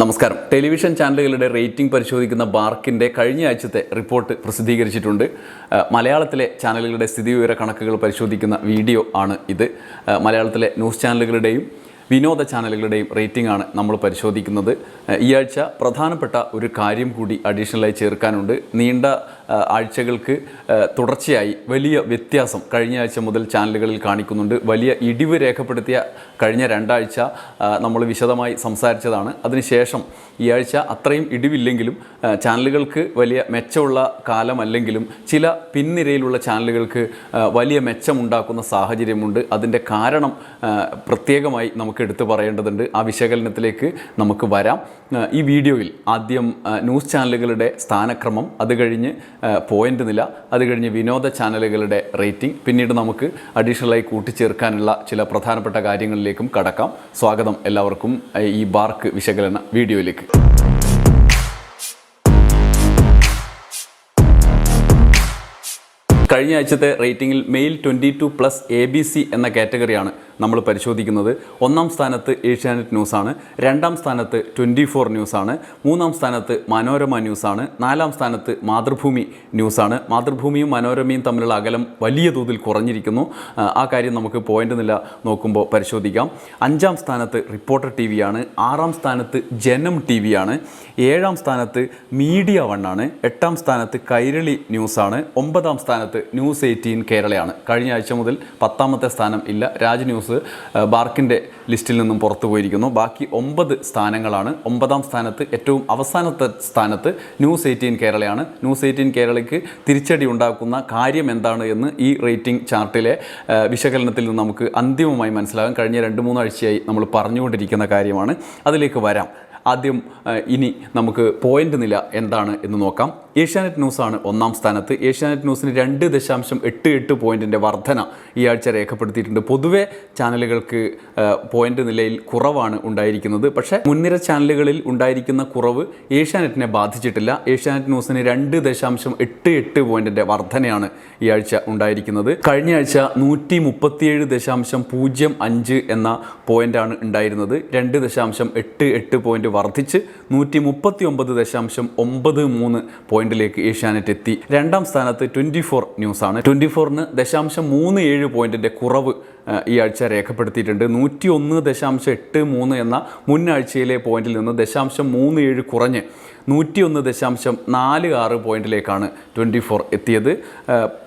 നമസ്കാരം. ടെലിവിഷൻ ചാനലുകളുടെ റേറ്റിംഗ് പരിശോധിക്കുന്ന ബാർക്കിന്റെ കഴിഞ്ഞ ആഴ്ചത്തെ റിപ്പോർട്ട് പ്രസിദ്ധീകരിച്ചിട്ടുണ്ട്. മലയാളത്തിലെ ചാനലുകളുടെ സ്ഥിതിവിവര കണക്കുകൾ പരിശോധിക്കുന്ന വീഡിയോ ആണ് ഇത്. മലയാളത്തിലെ ന്യൂസ് ചാനലുകളുടെയും വിനോദ ചാനലുകളുടെയും റേറ്റിംഗ് ആണ് നമ്മൾ പരിശോധിക്കുന്നത്. ഈ ആഴ്ച പ്രധാനപ്പെട്ട ഒരു കാര്യം കൂടി അഡീഷണലായി ചേർക്കാനുണ്ട്. നീണ്ട ആഴ്ചകൾക്ക് തുടർച്ചയായി വലിയ വ്യത്യാസം കഴിഞ്ഞ ആഴ്ച മുതൽ ചാനലുകളിൽ കാണിക്കുന്നുണ്ട്. വലിയ ഇടിവ് രേഖപ്പെടുത്തിയ കഴിഞ്ഞ രണ്ടാഴ്ച നമ്മൾ വിശദമായി സംസാരിച്ചതാണ്. അതിനുശേഷം ഈ ആഴ്ച അത്രയും ഇടിവില്ലെങ്കിലും ചാനലുകൾക്ക് വലിയ മെച്ചമുള്ള കാലമല്ലെങ്കിലും ചില പിൻനിരയിലുള്ള ചാനലുകൾക്ക് വലിയ മെച്ചമുണ്ടാക്കുന്ന സാഹചര്യമുണ്ട്. അതിന്റെ കാരണം പ്രത്യേകമായി നമുക്ക് എടുത്തു പറയേണ്ടതുണ്ട്. ആ വിശകലനത്തിലേക്ക് നമുക്ക് വരാം. ഈ വീഡിയോയിൽ ആദ്യം ന്യൂസ് ചാനലുകളുടെ സ്ഥാനക്രമം അത് കഴിഞ്ഞ് ആ, പോയിന്റ് നില. അത് കഴിഞ്ഞ് വിനോദ ചാനലുകളുടെ റേറ്റിംഗ്. പിന്നീട് നമുക്ക് അഡീഷണലായി കൂട്ടിച്ചേർക്കാനുള്ള ചില പ്രധാനപ്പെട്ട കാര്യങ്ങളിലേക്കും കടക്കാം. സ്വാഗതം എല്ലാവർക്കും ഈ ബാർക്ക് വിശകലന വീഡിയോയിലേക്ക്. കഴിഞ്ഞ ആഴ്ചത്തെ റേറ്റിംഗിൽ male twenty two plus A B C എന്ന കാറ്റഗറിയാണ് നമ്മൾ പരിശോധിക്കുന്നത്. ഒന്നാം സ്ഥാനത്ത് ഏഷ്യാനെറ്റ് ന്യൂസാണ് രണ്ടാം സ്ഥാനത്ത് ട്വന്റി ഫോർ ന്യൂസാണ് മൂന്നാം സ്ഥാനത്ത് മനോരമ ന്യൂസാണ് നാലാം സ്ഥാനത്ത് മാതൃഭൂമി ന്യൂസാണ്. മാതൃഭൂമിയും മനോരമയും തമ്മിലുള്ള അകലം വലിയ തോതിൽ കുറഞ്ഞിരിക്കുന്നു. ആ, കാര്യം നമുക്ക് പോയിന്റ് നില നോക്കുമ്പോൾ പരിശോധിക്കാം. അഞ്ചാം സ്ഥാനത്ത് റിപ്പോർട്ടർ ടി വിയാണ് ആറാം സ്ഥാനത്ത് ജനം ടി വിയാണ് ഏഴാം സ്ഥാനത്ത് മീഡിയ വൺ ആണ് എട്ടാം സ്ഥാനത്ത് കൈരളി ന്യൂസാണ് ഒമ്പതാം സ്ഥാനത്ത് ന്യൂസ് എയ്റ്റീൻ കേരളയാണ്. കഴിഞ്ഞ ആഴ്ച മുതൽ പത്താമത്തെ സ്ഥാനം ഇല്ല. രാജ് ന്യൂസ് ബാർക്കിന്റെ ലിസ്റ്റിൽ നിന്നും പുറത്തു പോയിരിക്കുന്നു. ബാക്കി ഒമ്പത് സ്ഥാനങ്ങളാണ്. ഒമ്പതാം സ്ഥാനത്ത് ഏറ്റവും അവസാനത്തെ സ്ഥാനത്ത് ന്യൂസ് എയ്റ്റീൻ കേരളയാണ്. ന്യൂസ് എയ്റ്റീൻ കേരളയ്ക്ക് തിരിച്ചടി ഉണ്ടാക്കുന്ന കാര്യം എന്താണ് എന്ന് ഈ റേറ്റിംഗ് ചാർട്ടിലെ വിശകലനത്തിൽ നിന്ന് നമുക്ക് അന്തിമമായി മനസ്സിലാകാം. കഴിഞ്ഞ രണ്ട് മൂന്നാഴ്ചയായി നമ്മൾ പറഞ്ഞുകൊണ്ടിരിക്കുന്ന കാര്യമാണ്. അതിലേക്ക് വരാം. ആദ്യം ഇനി നമുക്ക് പോയിന്റ് നില എന്താണ് എന്ന് നോക്കാം. ഏഷ്യാനെറ്റ് ന്യൂസാണ് ഒന്നാം സ്ഥാനത്ത്. ഏഷ്യാനെറ്റ് ന്യൂസിന് രണ്ട് ദശാംശം എട്ട് എട്ട് പോയിന്റിന്റെ വർധന ഈ ആഴ്ച രേഖപ്പെടുത്തിയിട്ടുണ്ട്. പൊതുവെ ചാനലുകൾക്ക് പോയിന്റ് നിലയിൽ കുറവാണ് ഉണ്ടായിരിക്കുന്നത്. പക്ഷേ മുൻനിര ചാനലുകളിൽ ഉണ്ടായിരിക്കുന്ന കുറവ് ഏഷ്യാനെറ്റിനെ ബാധിച്ചിട്ടില്ല. ഏഷ്യാനെറ്റ് ന്യൂസിന് രണ്ട് ദശാംശം എട്ട് എട്ട് പോയിന്റിന്റെ വർധനയാണ് ഈ ആഴ്ച ഉണ്ടായിരിക്കുന്നത്. കഴിഞ്ഞ ആഴ്ച നൂറ്റി മുപ്പത്തിയേഴ് ദശാംശം പൂജ്യം അഞ്ച് എന്ന പോയിന്റാണ് ഉണ്ടായിരുന്നത്. രണ്ട് ദശാംശം എട്ട് എട്ട് പോയിന്റ് വർദ്ധിച്ച് നൂറ്റി മുപ്പത്തി ഒമ്പത് ദശാംശം ഒമ്പത് മൂന്ന് പോയിന്റിലേക്ക് ഏഷ്യാനെറ്റ് എത്തി. രണ്ടാം സ്ഥാനത്ത് ട്വന്റി ഫോർ ന്യൂസാണ്. ട്വന്റി ഫോറിന് ദശാംശം മൂന്ന് ഏഴ് പോയിന്റിന്റെ കുറവ് ഈ ആഴ്ച രേഖപ്പെടുത്തിയിട്ടുണ്ട്. നൂറ്റി ഒന്ന് ദശാംശം എട്ട് മൂന്ന് എന്ന മുൻ ആഴ്ചയിലെ പോയിന്റിൽ നിന്ന് ദശാംശം മൂന്ന് ഏഴ് കുറഞ്ഞ് നൂറ്റിയൊന്ന് ദശാംശം നാല് ആറ് പോയിന്റിലേക്കാണ് ട്വന്റി ഫോർ എത്തിയത്.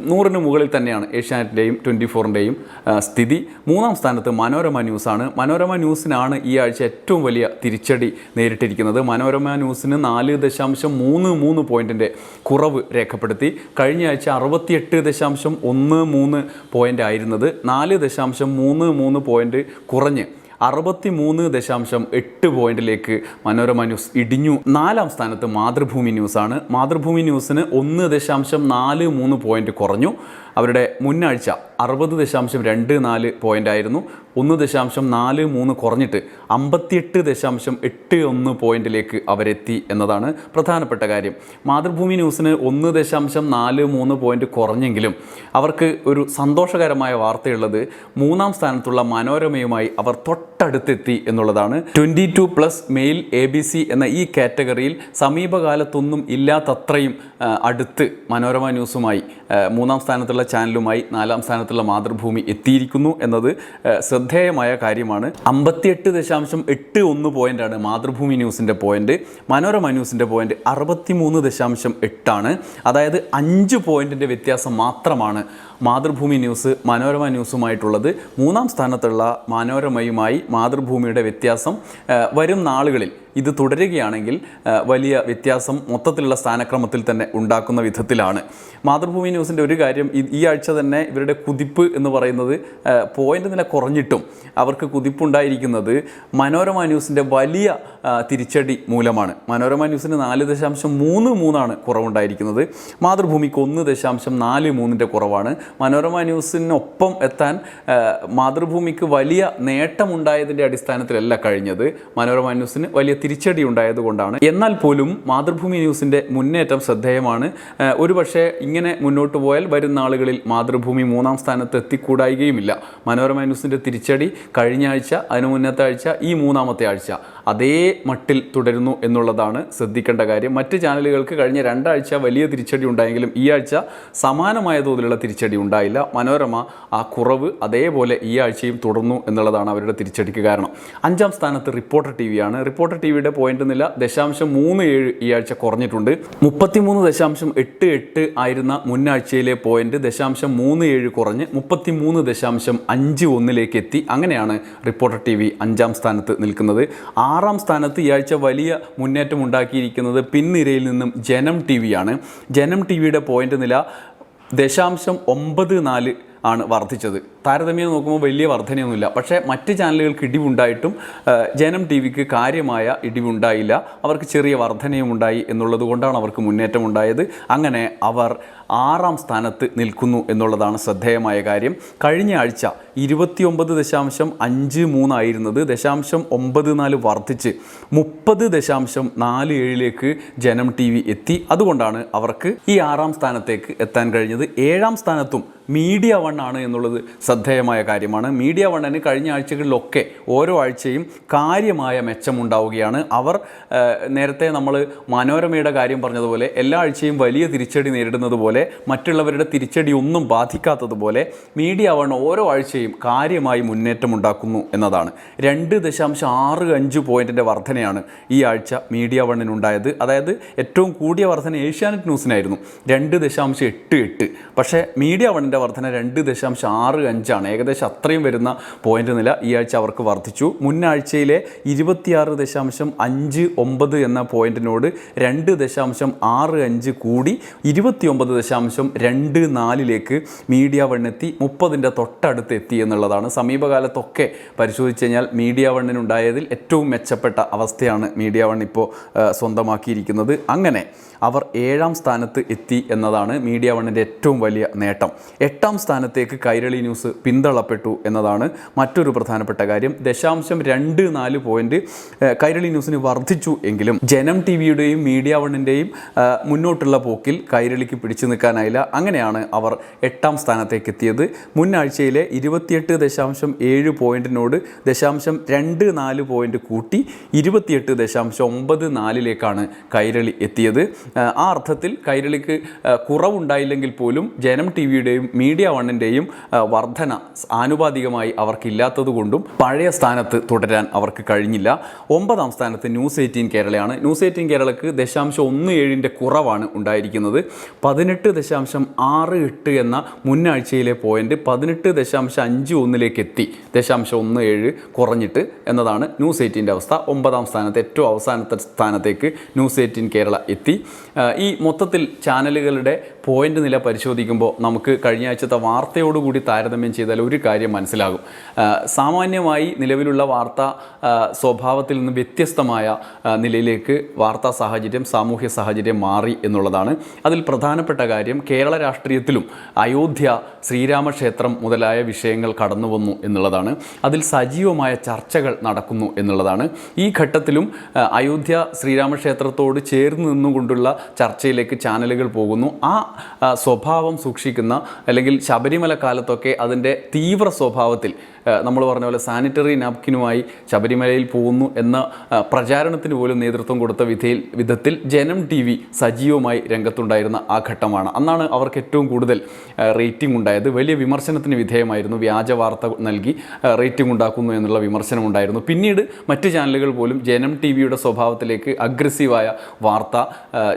നൂറിന് മുകളിൽ തന്നെയാണ് ഏഷ്യാനെറ്റിന്റെയും ട്വന്റി ഫോറിന്റെയും സ്ഥിതി. മൂന്നാം സ്ഥാനത്ത് മനോരമ ന്യൂസാണ്. മനോരമ ന്യൂസിനാണ് ഈ ആഴ്ച ഏറ്റവും വലിയ തിരിച്ചടി നേരിട്ടിരിക്കുന്നത്. മനോരമ ന്യൂസിന് നാല് ദശാംശം മൂന്ന് മൂന്ന് പോയിന്റിന്റെ കുറവ് രേഖപ്പെടുത്തി. കഴിഞ്ഞ ആഴ്ച അറുപത്തിയെട്ട് ദശാംശം ഒന്ന് മൂന്ന് പോയിന്റ് ആയിരുന്നത് നാല് ദശാംശം മൂന്ന് മൂന്ന് പോയിന്റ് കുറഞ്ഞ് അറുപത്തി മൂന്ന് ദശാംശം എട്ട് പോയിന്റിലേക്ക് മനോരമ ന്യൂസ് ഇടിഞ്ഞു. നാലാം സ്ഥാനത്ത് മാതൃഭൂമി ന്യൂസാണ്. മാതൃഭൂമി ന്യൂസിന് ഒന്ന് ദശാംശം നാല് മൂന്ന് പോയിന്റ് കുറഞ്ഞു. അവരുടെ മുന്നാഴ്ച അറുപത് ദശാംശം രണ്ട് നാല് പോയിന്റ് ആയിരുന്നു. ഒന്ന് ദശാംശം നാല് മൂന്ന് കുറഞ്ഞിട്ട് അമ്പത്തിയെട്ട് ദശാംശം എട്ട് ഒന്ന് പോയിന്റിലേക്ക് അവരെത്തി എന്നതാണ് പ്രധാനപ്പെട്ട കാര്യം. മാതൃഭൂമി ന്യൂസിന് ഒന്ന് ദശാംശം നാല് മൂന്ന് പോയിന്റ് കുറഞ്ഞെങ്കിലും അവർക്ക് ഒരു സന്തോഷകരമായ വാർത്തയുള്ളത് മൂന്നാം സ്ഥാനത്തുള്ള മനോരമയുമായി അവർ തൊട്ടടുത്തെത്തി എന്നുള്ളതാണ്. Twenty two plus male A B C എന്ന ഈ കാറ്റഗറിയിൽ സമീപകാലത്തൊന്നും ഇല്ലാത്തത്രയും അടുത്ത് മനോരമ ന്യൂസുമായി മൂന്നാം സ്ഥാനത്തുള്ള ചാനലുമായി നാലാം സ്ഥാനത്തുള്ള മാതൃഭൂമി എത്തിയിരിക്കുന്നു എന്നത് ശ്രദ്ധേയമായ കാര്യമാണ്. അമ്പത്തിയെട്ട് ദശാംശം എട്ട് ഒന്ന് പോയിന്റാണ് മാതൃഭൂമി ന്യൂസിന്റെ പോയിന്റ് മനോരമ ന്യൂസിന്റെ പോയിന്റ് അറുപത്തി മൂന്ന് ദശാംശം എട്ടാണ്. അതായത് അഞ്ച് പോയിന്റിന്റെ വ്യത്യാസം മാത്രമാണ് മാതൃഭൂമി ന്യൂസ് മനോരമ ന്യൂസുമായിട്ടുള്ളത്. മൂന്നാം സ്ഥാനത്തുള്ള മനോരമയുമായി മാതൃഭൂമിയുടെ വ്യത്യാസം വരും നാളുകളിൽ ഇത് തുടരുകയാണെങ്കിൽ വലിയ വ്യത്യാസം മൊത്തത്തിലുള്ള സ്ഥാനക്രമത്തിൽ തന്നെ ഉണ്ടാക്കുന്ന വിധത്തിലാണ്. മാതൃഭൂമി ന്യൂസിന്റെ ഒരു കാര്യം ഈ- ആഴ്ച തന്നെ ഇവരുടെ കുതിപ്പ് എന്ന് പറയുന്നത് പോയിന്റ് നില കുറഞ്ഞിട്ടും അവർക്ക് കുതിപ്പുണ്ടായിരിക്കുന്നത് മനോരമ ന്യൂസിന്റെ വലിയ തിരിച്ചടി മൂലമാണ്. മനോരമ ന്യൂസിന് നാല് ദശാംശം മൂന്ന് മൂന്നാണ് കുറവുണ്ടായിരിക്കുന്നത്. മാതൃഭൂമിക്ക് ഒന്ന് ദശാംശം നാല് മൂന്നിന്റെ കുറവാണ്. മനോരമ ന്യൂസിനൊപ്പം എത്താൻ മാതൃഭൂമിക്ക് വലിയ നേട്ടമുണ്ടായതിന്റെ അടിസ്ഥാനത്തിലല്ല കഴിഞ്ഞത്. മനോരമ ന്യൂസിന് വലിയ തിരിച്ചടി ഉണ്ടായതുകൊണ്ടാണ്. എന്നാൽ പോലും മാതൃഭൂമി ന്യൂസിന്റെ മുന്നേറ്റം ശ്രദ്ധേയമാണ്. ഒരുപക്ഷെ ഇങ്ങനെ മുന്നോട്ട് പോയാൽ വരുന്ന ആളുകളിൽ മാതൃഭൂമി മൂന്നാം സ്ഥാനത്ത് എത്തിക്കൂടായികയുമില്ല. മനോരമ ന്യൂസിന്റെ തിരിച്ചടി കഴിഞ്ഞ ആഴ്ച അതിനു മുന്നത്തെ ആഴ്ച ഈ മൂന്നാമത്തെ ആഴ്ച. അതേ മട്ടിൽ തുടരുന്നു എന്നുള്ളതാണ് ശ്രദ്ധിക്കേണ്ട കാര്യം. മറ്റ് ചാനലുകൾക്ക് കഴിഞ്ഞ രണ്ടാഴ്ച വലിയ തിരിച്ചടി ഉണ്ടായെങ്കിലും ഈ ആഴ്ച സമാനമായ തോതിലുള്ള തിരിച്ചടി ഉണ്ടായില്ല. മനോരമ ആ കുറവ് അതേപോലെ ഈ ആഴ്ചയും തുടർന്നു എന്നുള്ളതാണ് അവരുടെ തിരിച്ചടിക്ക് കാരണം. അഞ്ചാം സ്ഥാനത്ത് റിപ്പോർട്ടർ ടി വിയാണ് റിപ്പോർട്ടർ ടി വിയുടെ പോയിന്റ് നില ദശാംശം മൂന്ന് ഏഴ് ഈ ആഴ്ച കുറഞ്ഞിട്ടുണ്ട്. മുപ്പത്തിമൂന്ന് ദശാംശം എട്ട് എട്ട് ആയിരുന്ന മുന്നാഴ്ചയിലെ പോയിന്റ് ദശാംശം മൂന്ന് ഏഴ് കുറഞ്ഞ് മുപ്പത്തിമൂന്ന് ദശാംശം അഞ്ച് ഒന്നിലേക്ക് എത്തി. അങ്ങനെയാണ് റിപ്പോർട്ടർ ടി വി അഞ്ചാം സ്ഥാനത്ത് നിൽക്കുന്നത്. ആറാം സ്ഥാനത്ത് ഈ ആഴ്ച വലിയ മുന്നേറ്റം ഉണ്ടാക്കിയിരിക്കുന്നത് പിൻനിരയിൽ നിന്നും ജനം ടി വിയാണ് ജനം ടി വിയുടെ പോയിന്റ് നില ദശാംശം ഒമ്പത് നാല് ആണ് വർദ്ധിച്ചത്. താരതമ്യം നോക്കുമ്പോൾ വലിയ വർധനയൊന്നുമില്ല. പക്ഷേ മറ്റ് ചാനലുകൾക്ക് ഇടിവുണ്ടായിട്ടും ജനം ടി വിക്ക് കാര്യമായ ഇടിവുണ്ടായില്ല. അവർക്ക് ചെറിയ വർധനയും ഉണ്ടായി എന്നുള്ളത് കൊണ്ടാണ് അവർക്ക് മുന്നേറ്റം ഉണ്ടായത് അങ്ങനെ അവർ ആറാം സ്ഥാനത്ത് നിൽക്കുന്നു എന്നുള്ളതാണ് ശ്രദ്ധേയമായ കാര്യം. കഴിഞ്ഞ ആഴ്ച ഇരുപത്തിയൊമ്പത് ദശാംശം അഞ്ച് മൂന്നായിരുന്നത് ദശാംശം ഒമ്പത് നാല് വർദ്ധിച്ച് മുപ്പത് ദശാംശം നാല് ഏഴിലേക്ക് ജനം ടി വി എത്തി. അതുകൊണ്ടാണ് അവർക്ക് ഈ ആറാം സ്ഥാനത്തേക്ക് എത്താൻ കഴിഞ്ഞത്. ഏഴാം സ്ഥാനത്തും മീഡിയ വൺ ആണ് എന്നുള്ളത് ശ്രദ്ധേയമായ കാര്യമാണ്. മീഡിയ വണ്ണിന് കഴിഞ്ഞ ആഴ്ചകളിലൊക്കെ ഓരോ ആഴ്ചയും കാര്യമായ മെച്ചമുണ്ടാവുകയാണ്. അവർ നേരത്തെ നമ്മൾ മനോരമയുടെ കാര്യം പറഞ്ഞതുപോലെ എല്ലാ ആഴ്ചയും വലിയ തിരിച്ചടി നേരിടുന്നത് പോലെ മറ്റുള്ളവരുടെ തിരിച്ചടി ഒന്നും ബാധിക്കാത്തതുപോലെ മീഡിയ വൺ ഓരോ ആഴ്ചയും കാര്യമായി മുന്നേറ്റമുണ്ടാക്കുന്നു എന്നതാണ്. രണ്ട് ദശാംശം ആറ് അഞ്ച് പോയിന്റിന്റെ വർധനയാണ് ഈ ആഴ്ച മീഡിയ വണ്ണിനുണ്ടായത് അതായത് ഏറ്റവും കൂടിയ വർധന ഏഷ്യാനെറ്റ് ന്യൂസിനായിരുന്നു. രണ്ട് ദശാംശം എട്ട് എട്ട്. പക്ഷേ മീഡിയ വണ്ണിന്റെ വർധന രണ്ട് ദശാംശം ആറ് അഞ്ചാണ്. ഏകദേശം അത്രയും വരുന്ന പോയിന്റ് നില ഈ ആഴ്ച അവർക്ക് വർദ്ധിച്ചു. മുന്നാഴ്ചയിലെ ഇരുപത്തിയാറ് ദശാംശം അഞ്ച് ഒമ്പത് എന്ന പോയിന്റിനോട് രണ്ട് ദശാംശം ആറ് അഞ്ച് കൂടി ഇരുപത്തിയൊമ്പത് ദശാംശം രണ്ട് നാലിലേക്ക് മീഡിയ വണ്ണെത്തി മുപ്പതിന്റെ തൊട്ടടുത്ത് എത്തി എന്നുള്ളതാണ്. സമീപകാലത്തൊക്കെ പരിശോധിച്ച് കഴിഞ്ഞാൽ മീഡിയ വണ്ണിനുണ്ടായതിൽ ഏറ്റവും മെച്ചപ്പെട്ട അവസ്ഥയാണ് മീഡിയ വൺ ഇപ്പോൾ സ്വന്തമാക്കിയിരിക്കുന്നത്. അങ്ങനെ അവർ ഏഴാം സ്ഥാനത്ത് എത്തി എന്നതാണ് മീഡിയ വണ്ണിന്റെ ഏറ്റവും വലിയ നേട്ടം. എട്ടാം സ്ഥാനത്തേക്ക് കൈരളി ന്യൂസ് പിന്തള്ളപ്പെട്ടു എന്നതാണ് മറ്റൊരു പ്രധാനപ്പെട്ട കാര്യം. ദശാംശം രണ്ട് നാല് പോയിന്റ് കൈരളി ന്യൂസിന് വർദ്ധിച്ചു എങ്കിലും ജനം ടി വിയുടെയും മീഡിയ വണ്ണിന്റെയും മുന്നോട്ടുള്ള പോക്കിൽ കൈരളിക്ക് പിടിച്ചു നിൽക്കാനായില്ല. അങ്ങനെയാണ് അവർ എട്ടാം സ്ഥാനത്തേക്ക് എത്തിയത്. മുന്നാഴ്ചയിലെ ഇരുപത്തിയെട്ട് ദശാംശം ഏഴ് പോയിന്റിനോട് ദശാംശം രണ്ട് നാല് പോയിന്റ് കൂട്ടി ഇരുപത്തിയെട്ട് ദശാംശം ഒമ്പത് നാലിലേക്കാണ് കൈരളി എത്തിയത്. ആ, അർത്ഥത്തിൽ കൈരളിക്ക് കുറവുണ്ടായില്ലെങ്കിൽ പോലും ജനം ടി വിയുടെയും മീഡിയ വണ്ണിന്റെയും വർധന ആനുപാതികമായി അവർക്കില്ലാത്തതുകൊണ്ടും പഴയ സ്ഥാനത്ത് തുടരാൻ അവർക്ക് കഴിഞ്ഞില്ല. ഒമ്പതാം സ്ഥാനത്ത് ന്യൂസ് എയ്റ്റീൻ കേരളയാണ്. ന്യൂസ് എയ്റ്റീൻ കേരളക്ക് ദശാംശം ഒന്ന് ഏഴിന്റെ കുറവാണ് ഉണ്ടായിരിക്കുന്നത്. പതിനെട്ട് ദശാംശം ആറ് എട്ട് എന്ന മുന്നാഴ്ചയിലെ പോയിന്റ് പതിനെട്ട് ദശാംശം അഞ്ച് ഒന്നിലേക്ക് എത്തി. ദശാംശം ഒന്ന് ഏഴ് കുറഞ്ഞിട്ട് എന്നതാണ് ന്യൂസ് എയ്റ്റീന്റെ അവസ്ഥ. ഒമ്പതാം സ്ഥാനത്ത് ഏറ്റവും അവസാനത്തെ സ്ഥാനത്തേക്ക് ന്യൂസ് എയ്റ്റീൻ കേരള എത്തി. ഈ മൊത്തത്തിൽ ചാനലുകളുടെ പോയിന്റ് നില പരിശോധിക്കുമ്പോൾ നമുക്ക് കഴിഞ്ഞ ആഴ്ചത്തെ വാർത്തയോടുകൂടി താരതമ്യം ചെയ്താൽ ഒരു കാര്യം മനസ്സിലാകും. സാമാന്യമായി നിലവിലുള്ള വാർത്താ സ്വഭാവത്തിൽ നിന്ന് വ്യത്യസ്തമായ നിലയിലേക്ക് വാർത്താ സാഹചര്യം സാമൂഹ്യ സാഹചര്യം മാറി എന്നുള്ളതാണ്. അതിൽ പ്രധാനപ്പെട്ട കാര്യം കേരള രാഷ്ട്രീയത്തിലും അയോധ്യ ശ്രീരാമക്ഷേത്രം മുതലായ വിഷയങ്ങൾ കടന്നു വന്നു എന്നുള്ളതാണ്. അതിൽ സജീവമായ ചർച്ചകൾ നടക്കുന്നു എന്നുള്ളതാണ്. ഈ ഘട്ടത്തിലും അയോധ്യ ശ്രീരാമക്ഷേത്രത്തോട് ചേർന്ന് നിന്നുകൊണ്ടുള്ള ചർച്ചയിലേക്ക് ചാനലുകൾ പോകുന്നു. ആ സ്വഭാവം സൂക്ഷിക്കുന്ന അല്ലെങ്കിൽ ശബരിമല കാലത്തൊക്കെ അതിന്റെ തീവ്ര സ്വഭാവത്തിൽ നമ്മൾ പറഞ്ഞ പോലെ സാനിറ്ററി നാപ്കിനുമായി ശബരിമലയിൽ പോകുന്നു എന്ന പ്രചാരണത്തിന് പോലും നേതൃത്വം കൊടുത്ത വിധയിൽ വിധത്തിൽ ജനം ടി വി സജീവമായി രംഗത്തുണ്ടായിരുന്ന ആ ഘട്ടമാണ്. അന്നാണ് അവർക്ക് ഏറ്റവും കൂടുതൽ റേറ്റിംഗ് ഉണ്ടായത്. വലിയ വിമർശനത്തിന് വിധേയമായിരുന്നു. വ്യാജ വാർത്ത നൽകി റേറ്റിംഗ് ഉണ്ടാക്കുന്നു എന്നുള്ള വിമർശനം ഉണ്ടായിരുന്നു. പിന്നീട് മറ്റ് ചാനലുകൾ പോലും ജനം ടി വിയുടെ സ്വഭാവത്തിലേക്ക് അഗ്രസീവായ വാർത്ത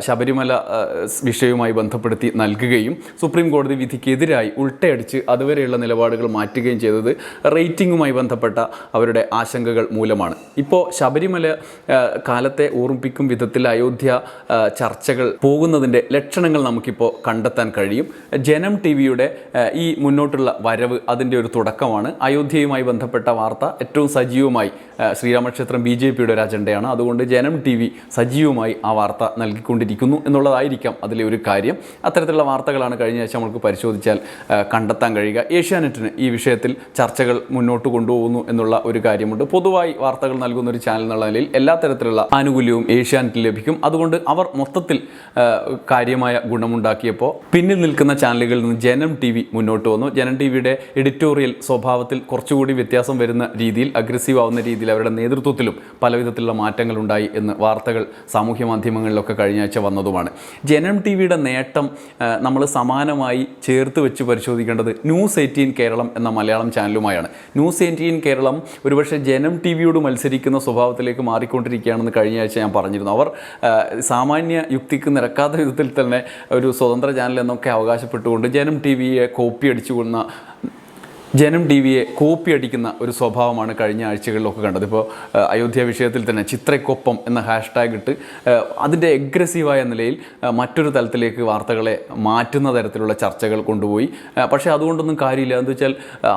ശബരിമല വിഷയവുമായി ബന്ധപ്പെടുത്തി നൽകുകയും സുപ്രീം കോടതി വിധിക്കെതിരായി ഉൾട്ടയടിച്ച് അതുവരെയുള്ള നിലപാടുകൾ മാറ്റുകയും ചെയ്തത് റേറ്റിംഗുമായി ബന്ധപ്പെട്ട അവരുടെ ആശങ്കകൾ മൂലമാണ്. ഇപ്പോൾ ശബരിമല കാലത്തെ ഓർമ്മിപ്പിക്കും വിധത്തിൽ അയോധ്യ ചർച്ചകൾ പോകുന്നതിന്റെ ലക്ഷണങ്ങൾ നമുക്കിപ്പോൾ കണ്ടെത്താൻ കഴിയും. ജനം ടി വിയുടെ ഈ മുന്നോട്ടുള്ള വരവ് അതിന്റെ ഒരു തുടക്കമാണ്. അയോധ്യയുമായി ബന്ധപ്പെട്ട വാർത്ത ഏറ്റവും സജീവമായി ശ്രീരാമക്ഷേത്രം ബി ജെ പിയുടെ ഒരു അജണ്ടയാണ്. അതുകൊണ്ട് ജനം ടി വി സജീവമായി ആ വാർത്ത നൽകിക്കൊണ്ടിരിക്കുന്നു എന്നുള്ളതായിരിക്കാം അതിലെ ഒരു കാര്യം. അത്തരത്തിലുള്ള വാർത്തകളാണ് കഴിഞ്ഞ ആഴ്ച നമുക്ക് പരിശോധിച്ചാൽ കണ്ടെത്താൻ കഴിയുക. ഏഷ്യാനെറ്റിന് ഈ വിഷയത്തിൽ ചർച്ചകൾ മുന്നോട്ട് കൊണ്ടുപോകുന്നു എന്നുള്ള ഒരു കാര്യമുണ്ട്. പൊതുവായി വാർത്തകൾ നൽകുന്ന ഒരു ചാനൽ എന്നുള്ള നിലയിൽ എല്ലാ തരത്തിലുള്ള ആനുകൂല്യവും ഏഷ്യാനെറ്റിൽ ലഭിക്കും. അതുകൊണ്ട് അവർ മൊത്തത്തിൽ കാര്യമായ ഗുണമുണ്ടാക്കിയപ്പോൾ പിന്നിൽ നിൽക്കുന്ന ചാനലുകളിൽ നിന്ന് ജനം ടി വി മുന്നോട്ട് വന്നു. ജനം ടി വിയുടെ എഡിറ്റോറിയൽ സ്വഭാവത്തിൽ കുറച്ചുകൂടി വ്യത്യാസം വരുന്ന രീതിയിൽ അഗ്രസീവ് ആവുന്ന രീതിയിൽ അവരുടെ നേതൃത്വത്തിലും പലവിധത്തിലുള്ള മാറ്റങ്ങൾ ഉണ്ടായി എന്ന് വാർത്തകൾ സാമൂഹ്യ മാധ്യമങ്ങളിലൊക്കെ കഴിഞ്ഞ ആഴ്ച വന്നതുമാണ്. ജനം ടി വിയുടെ നേട്ടം നമ്മൾ സമാനമായി ചേർത്ത് വെച്ച് പരിശോധിക്കേണ്ടത് ന്യൂസ് എയ്റ്റീൻ കേരളം എന്ന മലയാളം ചാനലുമായാണ് ന്യൂസ് എയ്റ്റീൻ കേരളം ഒരുപക്ഷെ ജനം ടി വിയോട് മത്സരിക്കുന്ന സ്വഭാവത്തിലേക്ക് മാറിക്കൊണ്ടിരിക്കുകയാണെന്ന് കഴിഞ്ഞ ആഴ്ച ഞാൻ പറഞ്ഞിരുന്നു. അവർ സാമാന്യ യുക്തിക്ക് നിരക്കാത്ത വിധത്തിൽ തന്നെ ഒരു സ്വതന്ത്ര ചാനൽ എന്നൊക്കെ അവകാശപ്പെട്ടുകൊണ്ട് ജനം ടി വിയെ കോപ്പി അടിച്ചുകൊള്ളുന്ന ജനം ടി വിയെ കോപ്പി അടിക്കുന്ന ഒരു സ്വഭാവമാണ് കഴിഞ്ഞ ആഴ്ചകളിലൊക്കെ കണ്ടത്. ഇപ്പോൾ അയോധ്യ വിഷയത്തിൽ തന്നെ ചിത്രക്കൊപ്പം എന്ന ഹാഷ്ടാഗ് ഇട്ട് അതിന്റെ എഗ്രസീവായ നിലയിൽ മറ്റൊരു തലത്തിലേക്ക് വാർത്തകളെ മാറ്റുന്ന തരത്തിലുള്ള ചർച്ചകൾ കൊണ്ടുപോയി. പക്ഷേ അതുകൊണ്ടൊന്നും കാര്യമില്ല. എന്ന് വെച്ചാൽ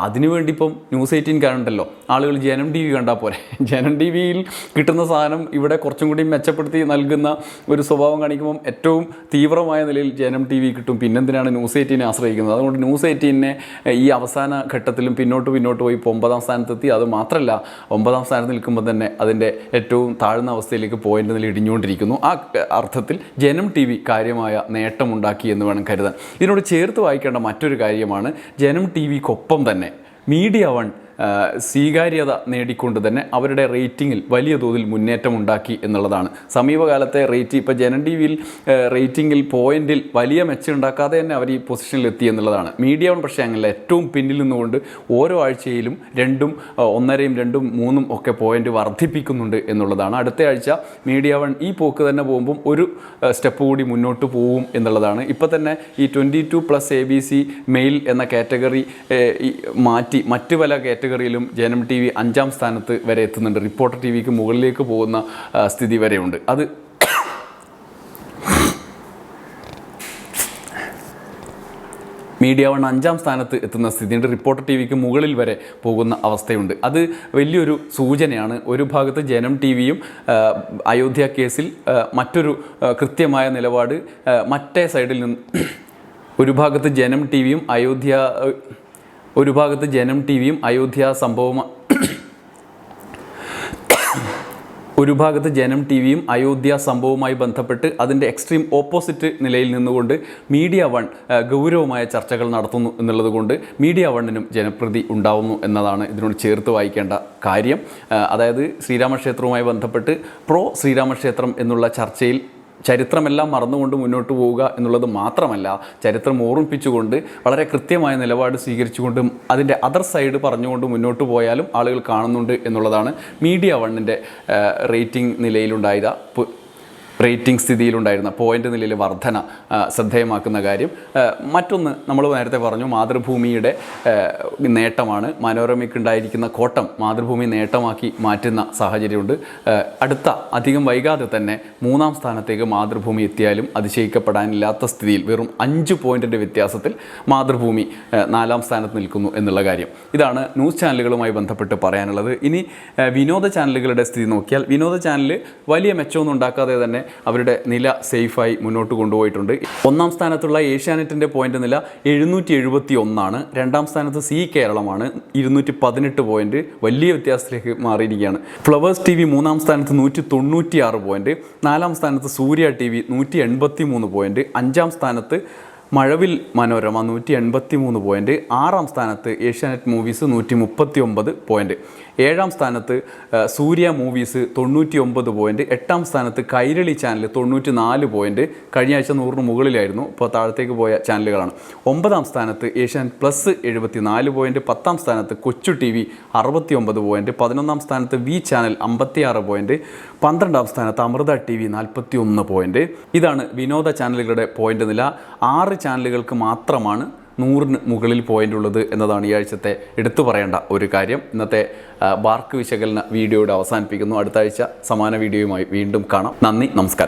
അതിനുവേണ്ടി ഇപ്പം ന്യൂസ് എയ്റ്റീൻ കാണണ്ടല്ലോ ആളുകൾ ജനം ടി വി കണ്ടാൽ പോരെ. ജനം ടി വിയിൽ കിട്ടുന്ന സാധനം ഇവിടെ കുറച്ചും കൂടി മെച്ചപ്പെടുത്തി നൽകുന്ന ഒരു സ്വഭാവം കാണിക്കുമ്പം ഏറ്റവും തീവ്രമായ നിലയിൽ ജനം ടി വി കിട്ടും. പിന്നെന്തിനാണ് ന്യൂസ് എയ്റ്റീനെ ആശ്രയിക്കുന്നത്? അതുകൊണ്ട് ന്യൂസ് എയ്റ്റീനെ ഈ അവസാന ഘട്ടത്തിലും പിന്നോട്ട് പിന്നോട്ട് പോയി ഇപ്പോൾ ഒമ്പതാം സ്ഥാനത്തെത്തി. അത് മാത്രമല്ല ഒമ്പതാം സ്ഥാനത്ത് നിൽക്കുമ്പോൾ തന്നെ അതിന്റെ ഏറ്റവും താഴ്ന്ന അവസ്ഥയിലേക്ക് പോയിന്റ് നില ഇടിഞ്ഞുകൊണ്ടിരിക്കുന്നു. ആ അർത്ഥത്തിൽ ജനം ടി വി കാര്യമായ നേട്ടമുണ്ടാക്കി എന്ന് വേണം കരുതാൻ. ഇതിനോട് ചേർത്ത് വായിക്കേണ്ട മറ്റൊരു കാര്യമാണ് ജനം ടി വിക്കൊപ്പം തന്നെ മീഡിയ വൺ സ്വീകാര്യത നേടിക്കൊണ്ട് തന്നെ അവരുടെ റേറ്റിങ്ങിൽ വലിയ തോതിൽ മുന്നേറ്റം ഉണ്ടാക്കി എന്നുള്ളതാണ്. സമീപകാലത്തെ റേറ്റ് ഇപ്പോൾ ജനൻ ടി വിയിൽ റേറ്റിങ്ങിൽ പോയിന്റിൽ വലിയ മെച്ചം ഉണ്ടാക്കാതെ തന്നെ അവർ ഈ പൊസിഷനിൽ എത്തി എന്നുള്ളതാണ്. മീഡിയ വൺ പക്ഷേ അങ്ങനെയല്ല ഏറ്റവും പിന്നിൽ നിന്നുകൊണ്ട് ഓരോ ആഴ്ചയിലും രണ്ടും ഒന്നരയും രണ്ടും മൂന്നും ഒക്കെ പോയിന്റ് വർദ്ധിപ്പിക്കുന്നുണ്ട് എന്നുള്ളതാണ്. അടുത്ത ആഴ്ച മീഡിയ വൺ ഈ പോക്ക് തന്നെ പോകുമ്പം ഒരു സ്റ്റെപ്പ് കൂടി മുന്നോട്ട് പോവും എന്നുള്ളതാണ്. ഇപ്പോൾ തന്നെ ഈ twenty two plus A B C male എന്ന കാറ്റഗറി മാറ്റി മറ്റ് പല കാറ്റഗറിയിലും ജനം ടി വി അഞ്ചാം സ്ഥാനത്ത് വരെ എത്തുന്നുണ്ട്. റിപ്പോർട്ടർ ടി വിക്ക് മുകളിലേക്ക് പോകുന്ന സ്ഥിതി വരെയുണ്ട്. അത് മീഡിയ വൺ അഞ്ചാം സ്ഥാനത്ത് എത്തുന്ന സ്ഥിതിയുണ്ട്. റിപ്പോർട്ടർ ടി വിക്ക് മുകളിൽ വരെ പോകുന്ന അവസ്ഥയുണ്ട്. അത് വലിയൊരു സൂചനയാണ്. ഒരു ഭാഗത്ത് ജനം ടി വിയും അയോധ്യ കേസിൽ മറ്റൊരു കൃത്യമായ നിലപാട് മറ്റേ സൈഡിൽ നിന്ന് ഒരു ഭാഗത്ത് ജനം ടി വിയും അയോധ്യ ഒരു ഭാഗത്ത് ജനം ടി വിയും അയോധ്യ സംഭവം ഒരു ഭാഗത്ത് ജനം ടി വിയും അയോധ്യ സംഭവവുമായി ബന്ധപ്പെട്ട് അതിന്റെ എക്സ്ട്രീം ഓപ്പോസിറ്റ് നിലയിൽ നിന്നുകൊണ്ട് മീഡിയ വൺ ഗൗരവമായ ചർച്ചകൾ നടത്തുന്നു എന്നുള്ളത് കൊണ്ട് മീഡിയ വണ്ണിനും ജനപ്രീതി ഉണ്ടാവുന്നു എന്നതാണ് ഇതിനോട് ചേർത്ത് വായിക്കേണ്ട കാര്യം. അതായത് ശ്രീരാമക്ഷേത്രവുമായി ബന്ധപ്പെട്ട് പ്രോ ശ്രീരാമക്ഷേത്രം എന്നുള്ള ചർച്ചയിൽ ചരിത്രമെല്ലാം മറന്നുകൊണ്ട് മുന്നോട്ട് പോവുക എന്നുള്ളത് മാത്രമല്ല ചരിത്രം ഓർമ്മിപ്പിച്ചുകൊണ്ട് വളരെ കൃത്യമായ നിലപാട് സ്വീകരിച്ചുകൊണ്ടും അതിന്റെ അതർ സൈഡ് പറഞ്ഞുകൊണ്ട് മുന്നോട്ട് പോയാലും ആളുകൾ കാണുന്നുണ്ട് എന്നുള്ളതാണ് മീഡിയ വണ്ണിന്റെ റേറ്റിംഗ് നിലയിലുണ്ടായത്. റേറ്റിംഗ് സ്ഥിതിയിലുണ്ടായിരുന്ന പോയിന്റ് നിലയിൽ വർധന ശ്രദ്ധേയമാക്കുന്ന കാര്യം. മറ്റൊന്ന് നമ്മൾ നേരത്തെ പറഞ്ഞു മാതൃഭൂമിയുടെ നേട്ടമാണ്. മനോരമയ്ക്ക് ഉണ്ടായിരിക്കുന്ന കോട്ടം മാതൃഭൂമി നേട്ടമാക്കി മാറ്റുന്ന സാഹചര്യമുണ്ട്. അടുത്ത അധികം വൈകാതെ തന്നെ മൂന്നാം സ്ഥാനത്തേക്ക് മാതൃഭൂമി എത്തിയാലും അതിശയിക്കപ്പെടാനില്ലാത്ത സ്ഥിതിയിൽ വെറും അഞ്ച് പോയിന്റിന്റെ വ്യത്യാസത്തിൽ മാതൃഭൂമി നാലാം സ്ഥാനത്ത് നിൽക്കുന്നു എന്നുള്ള കാര്യം. ഇതാണ് ന്യൂസ് ചാനലുകളുമായി ബന്ധപ്പെട്ട് പറയാനുള്ളത്. ഇനി വിനോദ ചാനലുകളുടെ സ്ഥിതി നോക്കിയാൽ വിനോദ ചാനൽ വലിയ മെച്ചമൊന്നും ഉണ്ടാക്കാതെ തന്നെ അവരുടെ നില സേഫായി മുന്നോട്ട് കൊണ്ടുപോയിട്ടുണ്ട്. ഒന്നാം സ്ഥാനത്തുള്ള ഏഷ്യാനെറ്റിന്റെ പോയിന്റ് നില എഴുന്നൂറ്റി എഴുപത്തി ഒന്നാണ് രണ്ടാം സ്ഥാനത്ത് സി കേരളമാണ്. ഇരുന്നൂറ്റി പതിനെട്ട് പോയിന്റ് വലിയ വ്യത്യാസത്തിലേക്ക് മാറിയിരിക്കുകയാണ്. ഫ്ലവേഴ്സ് ടി വി മൂന്നാം സ്ഥാനത്ത് നൂറ്റി തൊണ്ണൂറ്റി ആറ് പോയിന്റ് നാലാം സ്ഥാനത്ത് സൂര്യ ടി വി നൂറ്റി എൺപത്തി മൂന്ന് പോയിന്റ് അഞ്ചാം സ്ഥാനത്ത് മഴവിൽ മനോരമ നൂറ്റി എൺപത്തി മൂന്ന് പോയിന്റ് ആറാം സ്ഥാനത്ത് ഏഷ്യാനെറ്റ് മൂവീസ് നൂറ്റി മുപ്പത്തി ഒമ്പത് പോയിന്റ് ഏഴാം സ്ഥാനത്ത് സൂര്യ മൂവീസ് തൊണ്ണൂറ്റി ഒമ്പത് പോയിന്റ് എട്ടാം സ്ഥാനത്ത് കൈരളി ചാനൽ തൊണ്ണൂറ്റി നാല് പോയിന്റ് കഴിഞ്ഞ ആഴ്ച നൂറിന് മുകളിലായിരുന്നു ഇപ്പോൾ താഴത്തേക്ക് പോയ ചാനലുകളാണ്. ഒമ്പതാം സ്ഥാനത്ത് ഏഷ്യാനെറ്റ് പ്ലസ് എഴുപത്തി നാല് പോയിന്റ് പത്താം സ്ഥാനത്ത് കൊച്ചു ടി വി അറുപത്തി ഒമ്പത് പോയിന്റ് പതിനൊന്നാം സ്ഥാനത്ത് വി ചാനൽ അമ്പത്തി ആറ് പോയിന്റ് പന്ത്രണ്ടാം സ്ഥാനത്ത് അമൃത ടി വി നാൽപ്പത്തി ഒന്ന് പോയിന്റ് ഇതാണ് വിനോദ ചാനലുകളുടെ പോയിന്റ് നില. ആറ് ചാനലുകൾക്ക് മാത്രമാണ് നൂറിന് മുകളിൽ പോയിന്റ് ഉള്ളത് എന്നതാണ് ഈ ആഴ്ചത്തെ എടുത്തു പറയേണ്ട ഒരു കാര്യം. ഇന്നത്തെ ബാർക്ക് വിശകലന വീഡിയോയുടെ അവസാനിപ്പിക്കുന്നു. അടുത്ത ആഴ്ച സമാന വീഡിയോയുമായി വീണ്ടും കാണാം. നന്ദി നമസ്കാരം.